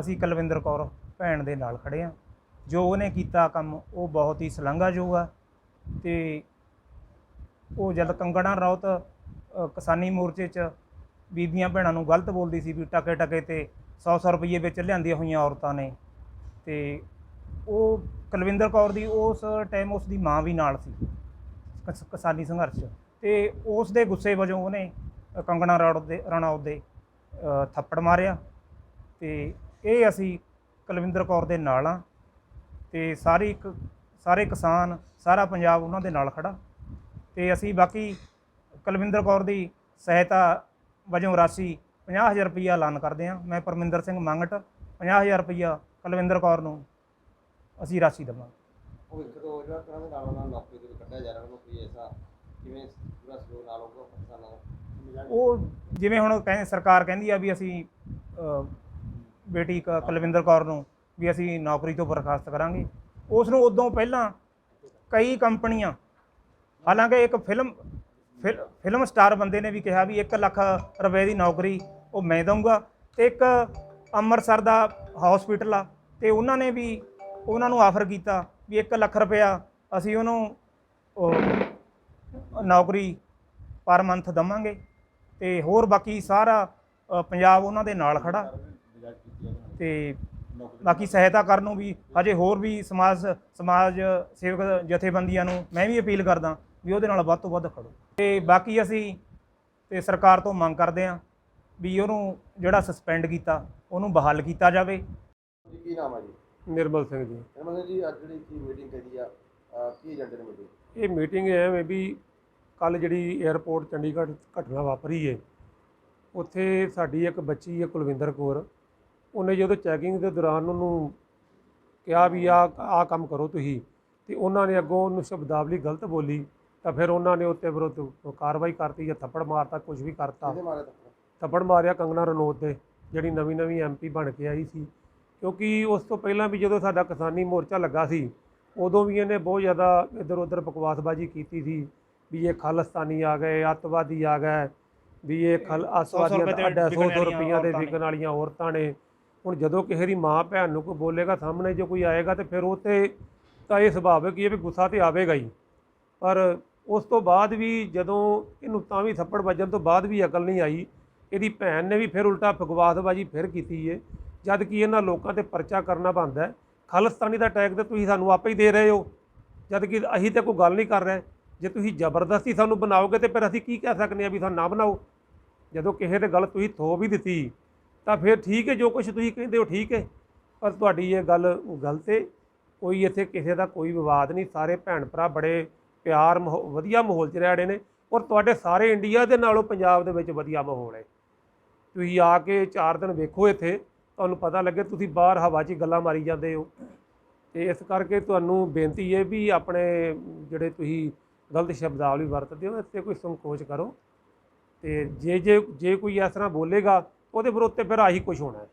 ਅਸੀਂ ਕੁਲਵਿੰਦਰ ਕੌਰ ਭੈਣ ਦੇ ਨਾਲ ਖੜੇ ਆ ਜੋ ਉਹਨੇ ਕੀਤਾ ਕੰਮ, ਉਹ ਬਹੁਤ ਹੀ ਸ਼ਲਾਘਾਯੋਗ ਆ। ਤੇ ਉਹ ਜਦ ਕੰਗਣਾ ਰੌਤ ਕਿਸਾਨੀ ਮੋਰਚੇ 'ਚ ਬੀਬੀਆਂ ਭੈਣਾਂ ਨੂੰ ਗਲਤ ਬੋਲਦੀ ਸੀ ਵੀ ਟਕੇ ਟਕੇ ਤੇ 100-100 ਰੁਪਏ ਵਿੱਚ ਲਿਆਂਦੀਆਂ ਹੋਈਆਂ ਔਰਤਾਂ ਨੇ, ਤੇ ਉਹ ਕੁਲਵਿੰਦਰ ਕੌਰ ਦੀ ਉਸ ਟਾਈਮ ਉਸ ਦੀ ਮਾਂ ਵੀ ਨਾਲ ਸੀ, ਕਿਸ- ਕਿਸਾਨੀ ਸੰਘਰਸ਼ 'ਚ। ਤੇ ਉਸ ਦੇ ਗੁੱਸੇ ਵਜੋਂ ਉਹਨੇ ਕੰਗਣਾ ਰਣੌਤ ਦੇ ਰਣੌਤ ਦੇ ਥੱਪੜ ਮਾਰਿਆ। ਤੇ ਇਹ ਅਸੀਂ ਕੁਲਵਿੰਦਰ ਕੌਰ ਦੇ ਨਾਲ ਆ ਤੇ ਸਾਰੀ ਇੱਕ ਸਾਰੇ ਕਿਸਾਨ ਸਾਰਾ ਪੰਜਾਬ ਉਹਨਾਂ ਦੇ ਨਾਲ ਖੜਾ। ਤੇ ਅਸੀਂ ਬਾਕੀ ਕੁਲਵਿੰਦਰ ਕੌਰ ਦੀ ਸਹਾਇਤਾ ਵਜੋਂ ਰਾਸ਼ੀ 50000 ਰੁਪਈਆ ਐਲਾਨ ਕਰਦੇ ਹਾਂ। ਮੈਂ ਪਰਮਿੰਦਰ ਸਿੰਘ ਮੰਗਟ 50000 ਰੁਪਈਆ ਕੁਲਵਿੰਦਰ ਕੌਰ ਨੂੰ ਅਸੀਂ ਰਾਸ਼ੀ ਦੇਵਾਂਗੇ। ਭਵਿੱਖ ਤੋਂ ਜਿਹੜਾ ਕਰਾਂ ਦੇ ਨਾਲ ਉਹਨਾਂ ਨੂੰ ਨੌਕਰੀ ਦੇ ਵਿੱਚ ਕੱਢਿਆ ਜਾ ਰਿਹਾ ਉਹਨੂੰ ਕੋਈ ਐਸਾ ਕਿਵੇਂ ਪੂਰਾ ਸਹਿਯੋਗ ਨਾਲ ਹੋਊਗਾ ਕਿਸਾਨਾਂ ਦਾ ਉਹ ਜਿਵੇਂ ਹੁਣ ਕਹਿੰਦੇ ਸਰਕਾਰ ਕਹਿੰਦੀ ਆ ਵੀ ਅਸੀਂ ਬੇਟੀ ਕ- ਕੁਲਵਿੰਦਰ ਕੌਰ ਨੂੰ ਵੀ ਅਸੀਂ ਨੌਕਰੀ ਤੋਂ ਬਰਖਾਸਤ ਕਰਾਂਗੇ। ਉਸ ਨੂੰ ਉਦੋਂ ਪਹਿਲਾਂ ਕਈ ਕੰਪਨੀਆਂ ਹਾਲਾਂਕਿ ਇੱਕ ਫਿਲਮ ਫਿਲ- ਫਿਲਮ ਸਟਾਰ ਬੰਦੇ ਨੇ ਵੀ ਕਿਹਾ ਵੀ 1 ਲੱਖ ਰੁਪਏ ਦੀ ਨੌਕਰੀ ਉਹ ਮੈਂ ਦਊਂਗਾ ਤੇ ਇੱਕ ਅੰਮ੍ਰਿਤਸਰ ਦਾ ਹਸਪੀਟਲ ਆ ਤੇ ਉਹਨਾਂ ਨੇ ਵੀ ਉਹਨਾਂ ਨੂੰ ਆਫਰ ਕੀਤਾ ਵੀ 1 ਲੱਖ ਰੁਪਇਆ ਅਸੀਂ ਉਹਨੂੰ ਉਹ ਨੌਕਰੀ ਪਰ ਮੰਥ ਦਵਾਂਗੇ ਤੇ ਹੋਰ ਬਾਕੀ ਸਾਰਾ ਅ, ਪੰਜਾਬ ਉਹਨਾਂ ਦੇ ਨਾਲ ਖੜਾ। ਤੇ ਬਾਕੀ ਸਹਾਇਤਾ ਕਰਨ ਨੂੰ ਵੀ ਹਜੇ ਹੋਰ ਵੀ ਸਮਾਜ ਸਮਾਜ ਸੇਵਕ ਜਥੇਬੰਦੀਆਂ ਨੂੰ ਮੈਂ ਵੀ ਅਪੀਲ ਕਰਦਾ ਵੀ ਉਹਦੇ ਨਾਲ ਵੱਧ ਤੋਂ ਵੱਧ ਖੜੋ। ਤੇ ਬਾਕੀ ਅਸੀਂ ਤੇ ਸਰਕਾਰ ਤੋਂ ਮੰਗ ਕਰਦੇ ਹਾਂ ਵੀ ਉਹਨੂੰ ਜਿਹੜਾ ਸਸਪੈਂਡ ਕੀਤਾ ਉਹਨੂੰ ਬਹਾਲ ਕੀਤਾ ਜਾਵੇ। ਜੀ ਕੀ ਨਾਮ ਹੈ ਜੀ? ਨਿਰਮਲ ਸਿੰਘ ਜੀ। ਨਿਰਮਲ ਜੀ ਅੱਜ ਜਿਹੜੀ ਕੀ ਮੀਟਿੰਗ ਕਰੀ ਆ ਕੀ ਏਜੰਡੇ ਨੇ ਮੀਟਿੰਗ ਇਹ ਮੀਟਿੰਗ ਐਵੇਂ ਵੀ ਕੱਲ ਜਿਹੜੀ 에ਅਰਪੋਰਟ ਚੰਡੀਗੜ੍ਹ ਘਟਨਾ ਵਾਪਰੀ ਏ ਉੱਥੇ ਸਾਡੀ ਇੱਕ ਬੱਚੀ ਹੈ ਕੁਲਵਿੰਦਰ ਕੌਰ। ਉਹਨੇ ਜਦੋਂ ਚੈਕਿੰਗ ਦੇ ਦੌਰਾਨ ਉਹਨੂੰ ਕਿਹਾ ਵੀ ਆ ਆ ਕੰਮ ਕਰੋ ਤੁਸੀਂ ਤੇ ਉਹਨਾਂ ਨੇ ਅੱਗੋਂ ਉਹਨੂੰ ਸ਼ਬਦਾਵਲੀ ਗਲਤ ਬੋਲੀ ਤਾਂ ਫਿਰ ਉਹਨਾਂ ਨੇ ਉੱਤੇ ਵਿਰੁੱਧ ਕਾਰਵਾਈ ਕਰਤੀ ਜਾਂ ਥੱਪੜ ਮਾਰਤਾ ਕੁਝ ਵੀ ਕਰਤਾ। ਥੱਪੜ? ਮਾਰਿਆ ਕੰਗਨਾ ਰਣੌਤ ਦੇ ਜਿਹੜੀ ਨਵੀਂ ਨਵੀਂ ਐਮਪੀ ਬਣ ਕੇ ਆਈ ਸੀ। ਕਿਉਂਕਿ ਉਸ ਤੋਂ ਪਹਿਲਾਂ ਵੀ ਜਦੋਂ ਸਾਡਾ ਕਿਸਾਨੀ ਮੋਰਚਾ ਲੱਗਾ ਸੀ ਉਦੋਂ ਵੀ ਇਹਨੇ ਬਹੁਤ ਜ਼ਿਆਦਾ ਇੱਧਰ ਉੱਧਰ ਬਕਵਾਸਬਾਜ਼ੀ ਕੀਤੀ ਸੀ ਵੀ ਇਹ ਖਾਲਿਸਤਾਨੀ ਆ ਗਏ ਅੱਤਵਾਦੀ ਆ ਗਏ ਵੀ ਇਹ ਖਲ ਅੱਤਵਾਦੀਆਂ ਰੁਪਏ ਦਾ ਤੇ ਅੱਡਾ 100 ਵਿਕਣ ਵਾਲੀਆਂ ਰੁਪਈਆ ਦੇ। ਵਿਕਣ ਵਾਲੀਆਂ ਔਰਤਾਂ ਨੇ। ਹੁਣ ਜਦੋਂ ਕਿਸੇ ਦੀ ਮਾਂ ਭੈਣ ਨੂੰ ਕੋਈ ਬੋਲੇਗਾ, ਸਾਹਮਣੇ ਜੇ ਕੋਈ ਆਏਗਾ ਤੇ ਫਿਰ ਉਹ ਤੇ ਤਾਂ ਇਹ ਸੁਭਾਵਿਕ ਹੀ ਹੈ ਵੀ ਗੁੱਸਾ ਤੇ ਆਵੇਗਾ ਹੀ। ਪਰ ਉਸ ਤੋਂ ਬਾਅਦ ਵੀ ਜਦੋਂ ਇਹਨੂੰ ਤਾਂ ਵੀ ਥੱਪੜ ਵੱਜਣ ਤੋਂ ਬਾਅਦ ਵੀ ਅਕਲ ਨਹੀਂ ਆਈ, ਇਹਦੀ ਭੈਣ ਨੇ ਵੀ ਫਿਰ ਉਲਟਾ ਬਕਵਾਸਬਾਜ਼ੀ ਫਿਰ ਕੀਤੀ ਏ। ਜਦ ਕਿ ਇਹਨਾਂ ਲੋਕਾਂ ਤੇ ਪਰਚਾ ਕਰਨਾ ਬਣਦਾ ਹੈ। ਖਾਲਿਸਤਾਨੀ ਦਾ ਟੈਗ ਤੇ ਤੁਸੀਂ ਸਾਨੂੰ ਆਪੇ ਹੀ ਦੇ ਰਹੇ ਹੋ। ਜਦ ਕਿ ਅਸੀਂ ਤੇ ਕੋਈ ਗੱਲ ਨਹੀਂ ਕਰ ਰਹੇ। ਜੇ ਤੁਸੀਂ ਜ਼ਬਰਦਸਤੀ ਸਾਨੂੰ ਬਣਾਓਗੇ ਤੇ ਫਿਰ ਅਸੀਂ ਕੀ ਕਹਿ ਸਕਦੇ ਹਾਂ ਵੀ ਸਾਨੂੰ ਨਾ ਬਣਾਓ? ਜਦੋਂ ਕਿਸੇ ਤੇ ਗੱਲ ਤੁਸੀਂ ਥੋ ਵੀ ਦਿੱਤੀ ਤਾਂ ਫਿਰ ਠੀਕ ਹੈ, ਜੋ ਕੁਝ ਤੁਸੀਂ ਕਹਿੰਦੇ ਹੋ ਠੀਕ ਹੈ। ਪਰ ਤੁਹਾਡੀ ਇਹ ਗੱਲ ਗਲਤ ਹੈ। ਕੋਈ ਇੱਥੇ ਕਿਸੇ ਦਾ ਕੋਈ ਵਿਵਾਦ ਨਹੀਂ। ਸਾਰੇ ਭੈਣ ਭਰਾ ਬੜੇ ਪਿਆਰ ਮਾਹੌ- ਵਧੀਆ ਮਾਹੌਲ 'ਚ ਰਹਿ ਰਹੇ ਨੇ ਔਰ ਤੁਹਾਡੇ ਸਾਰੇ ਇੰਡੀਆ ਦੇ ਨਾਲੋਂ ਪੰਜਾਬ ਦੇ ਵਿੱਚ ਵਧੀਆ ਮਾਹੌਲ ਹੈ। ਤੁਸੀਂ ਆ ਕੇ 4 ਦਿਨ ਵੇਖੋ ਇੱਥੇ, ਤੁਹਾਨੂੰ ਪਤਾ ਲੱਗੇ ਤੁਸੀਂ ਬਾਹਰ ਹਵਾ 'ਚ ਗੱਲਾਂ ਮਾਰੀ ਜਾਂਦੇ ਹੋ। ਤੇ ਇਸ ਕਰਕੇ ਤੁਹਾਨੂੰ ਬੇਨਤੀ ਹੈ ਵੀ ਆਪਣੇ ਜਿਹੜੇ ਤੁਸੀਂ ਗਲਤ ਸ਼ਬਦਾਵਲੀ ਵਰਤਦੇ ਹੋ ਇਸ 'ਤੇ ਕੋਈ ਸੰਕੋਚ ਕਰੋ। ਤੇ ਜੇ ਜੇ ਜੇ ਕੋਈ ਇਸ ਤਰ੍ਹਾਂ ਬੋਲੇਗਾ ਉਹਦੇ ਵਿਰੁੱਧ ਤੇ ਫਿਰ ਆਹੀ ਕੁਝ ਹੋਣਾ ਹੈ।